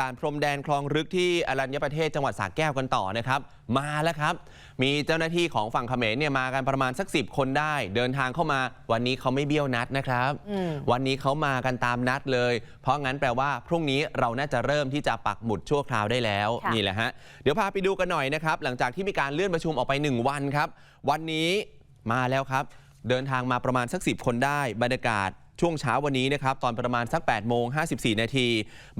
ด่านพรมแดนคลองรึกที่อรัญญประเทศจังหวัดสระแก้วกันต่อนะครับ มาแล้วครับ มีเจ้าหน้าที่ของฝั่งเขมรเนี่ยมากันประมาณสักสิบคนได้ เดินทางเข้ามา วันนี้เขาไม่เบี้ยวนัดนะครับอืมวันนี้เขามากันตามนัดเลย เพราะงั้นแปลว่าพรุ่งนี้เราน่าจะเริ่มที่จะปักหมุดชั่วคราวได้แล้วค่ะนี่แหละฮะเดี๋ยวพาไปดูกันหน่อยนะครับ หลังจากที่มีการเลื่อนประชุมออกไป 1 วันครับ วันนี้มาแล้วครับ เดินทางมาประมาณสัก10คนได้บรรยากาศ ช่วงเช้าวันนี้นะครับตอนประมาณสัก8โมง54 นาที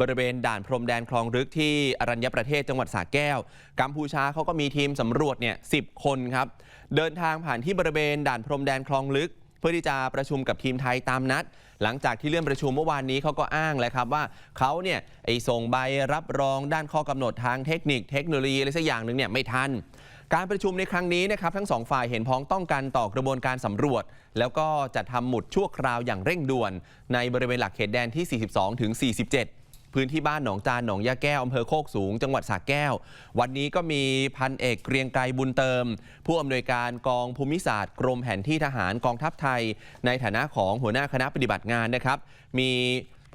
บริเวณด่านพรมแดนคลองรึกที่อรัญญประเทศจังหวัดสระแก้ว กัมพูชาเขาก็มีทีมสำรวจเนี่ย10คนครับ เดินทางผ่านที่บริเวณด่านพรมแดนคลองลึกเพื่อที่จะประชุมกับทีมไทยตามนัด หลังจากที่เลื่อนประชุมเมื่อวานนี้เขาก็อ้างเลยครับว่าเขาเนี่ยไอ้ส่งใบรับรองด้านข้อกำหนดทางเทคนิค เทคโนโลยีอะไรสักอย่างหนึ่งเนี่ยไม่ทัน การประชุมในครั้งนี้นะครับทั้งสองฝ่ายเห็นพ้องต้องกันต่อกระบวนการสำรวจ แล้วก็จะทำหมุดชั่วคราวอย่างเร่งด่วน ในบริเวณหลักเขตแดนที่ 42ถึง47พื้นที่บ้านหนองจานหนองยาแก้วอำเภอโคกสูง จังหวัดสระแก้ว วันนี้ก็มีพันเอกเกรียงไกรบุญเติม ผู้อำนวยการกองภูมิศาสตร์ กรมแผนที่ทหารกองทัพไทย ในฐานะของหัวหน้าคณะปฏิบัติงานนะครับ มี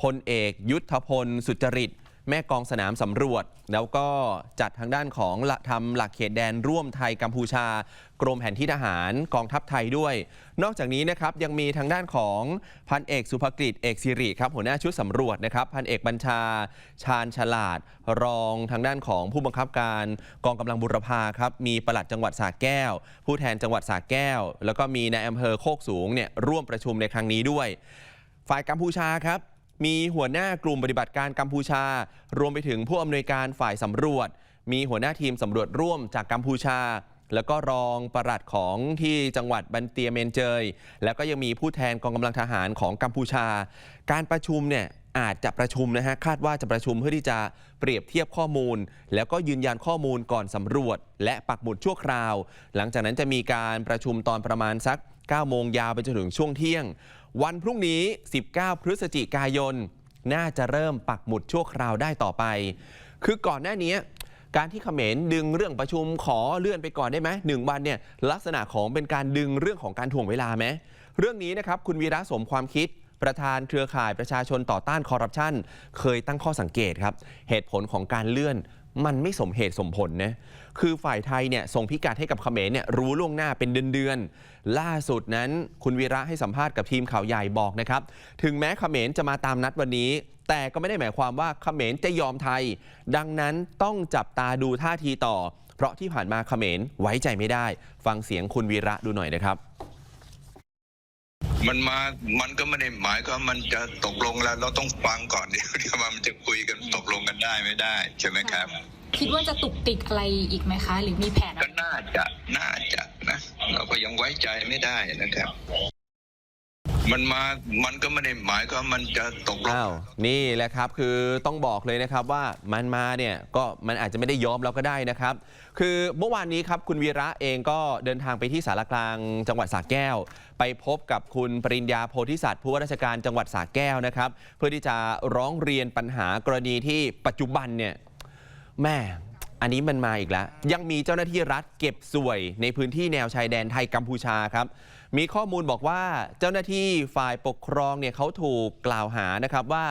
พลเอกยุทธพลสุจริต แม่กองสนามสำรวจ แล้วก็จัดทางด้านของละทำหลักเขตแดนร่วมไทยกัมพูชา กรมแผนที่ทหารกองทัพไทยด้วย นอกจากนี้นะครับยังมีทางด้านของพันเอกสุภกฤษเอกสิริครับหัวหน้าชุดสำรวจนะครับพันเอกบัญชาชาญฉลาด รองทางด้านของผู้บังคับการกองกำลังบุรพาครับมีปลัดจังหวัดสระแก้ว ผู้แทนจังหวัดสระแก้ว แล้วก็มีนายอำเภอโคกสูงเนี่ยร่วมประชุมในครั้งนี้ด้วย ฝ่ายกัมพูชาครับ มีหัวหน้ากลุ่มปฏิบัติการกัมพูชา รวมไปถึงผู้อำนวยการฝ่ายสำรวจ มีหัวหน้าทีมสำรวจร่วมจากกัมพูชา แล้วก็รองปลัดของที่จังหวัดบันเตียเมนเจย แล้วก็ยังมีผู้แทนกองกำลังทหารของกัมพูชา การประชุมเนี่ย อาจจะประชุมนะฮะคาดว่าจะประชุมเพื่อที่จะเปรียบเทียบข้อมูล แล้วก็ยืนยันข้อมูลก่อนสำรวจ และปักหมุดชั่วคราว หลังจากนั้นจะมีการประชุมตอนประมาณสัก 9 โมงยาวไปจนถึงช่วงเที่ยง วันพรุ่งนี้ 19 พฤศจิกายน น่าจะเริ่มปักหมุดชั่วคราวได้ต่อไป คือก่อนหน้านี้การที่เขมรดึงเรื่องประชุมขอเลื่อนไปก่อนได้ไหมหนึ่งวันเนี่ยลักษณะของเป็นการดึงเรื่องของการถ่วงเวลาไหมเรื่องนี้นะครับคุณวีระสมความคิด ประธานเครือข่ายประชาชนต่อต้านคอร์รัปชันเคยตั้งข้อสังเกตครับ เหตุผลของการเลื่อนมันไม่สมเหตุสมผลนะ คือฝ่ายไทยเนี่ยส่งพิกัดให้กับเขมรเนี่ยรู้ล่วงหน้าเป็นเดือนๆ ล่าสุดนั้นคุณวีระให้สัมภาษณ์กับทีมข่าวใหญ่บอกนะครับ ถึงแม้เขมรจะมาตามนัดวันนี้ แต่ก็ไม่ได้หมายความว่าเขมรจะยอมไทย ดังนั้นต้องจับตาดูท่าทีต่อ เพราะที่ผ่านมาเขมรไว้ใจไม่ได้ ฟังเสียงคุณวีระดูหน่อยนะครับ มันมา มันก็ไม่ได้หมายก็มันจะตกลงแล้วเราต้องฟังก่อนเดี๋ยวเดี๋ยวมันจะคุยกันตกลงกันได้ไม่ได้ใช่ไหมครับ คิดว่าจะตุกติกอะไรอีกไหมคะ หรือมีแผนอะก็ไรน่าจะ น่าจะนะ เราก็ยังไว้ใจไม่ได้นะครับ มันมา มันก็ไม่ได้หมายก็มันจะตกลง อ้าวนี่แหละครับคือต้องบอกเลยนะครับว่ามันมาเนี่ยก็มันอาจจะไม่ได้ยอมเราก็ได้นะครับ คือเมื่อวานนี้ครับคุณวีระเองก็เดินทางไปที่สารกลางจังหวัดสระแก้ว ไปพบกับคุณปริญญาโพธิสัตว์ผู้ว่าราชการจังหวัดสระแก้วนะครับ เพื่อที่จะร้องเรียนปัญหากรณีที่ปัจจุบันเนี่ยแม่อันนี้มันมาอีกแล้ว ยังมีเจ้าหน้าที่รัฐเก็บสวยในพื้นที่แนวชายแดนไทยกัมพูชาครับ มีข้อมูลบอกว่าเจ้าหน้าที่ฝ่ายปกครองเนี่ยเขาถูกกล่าวหานะครับว่า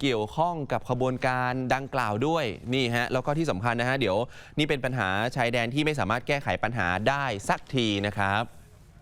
เกี่ยวข้องกับขบวนการดังกล่าวด้วยนี่ฮะแล้วก็ที่สำคัญนะฮะเดี๋ยวนี่เป็นปัญหาชายแดนที่ไม่สามารถแก้ไขปัญหาได้สักทีนะครับ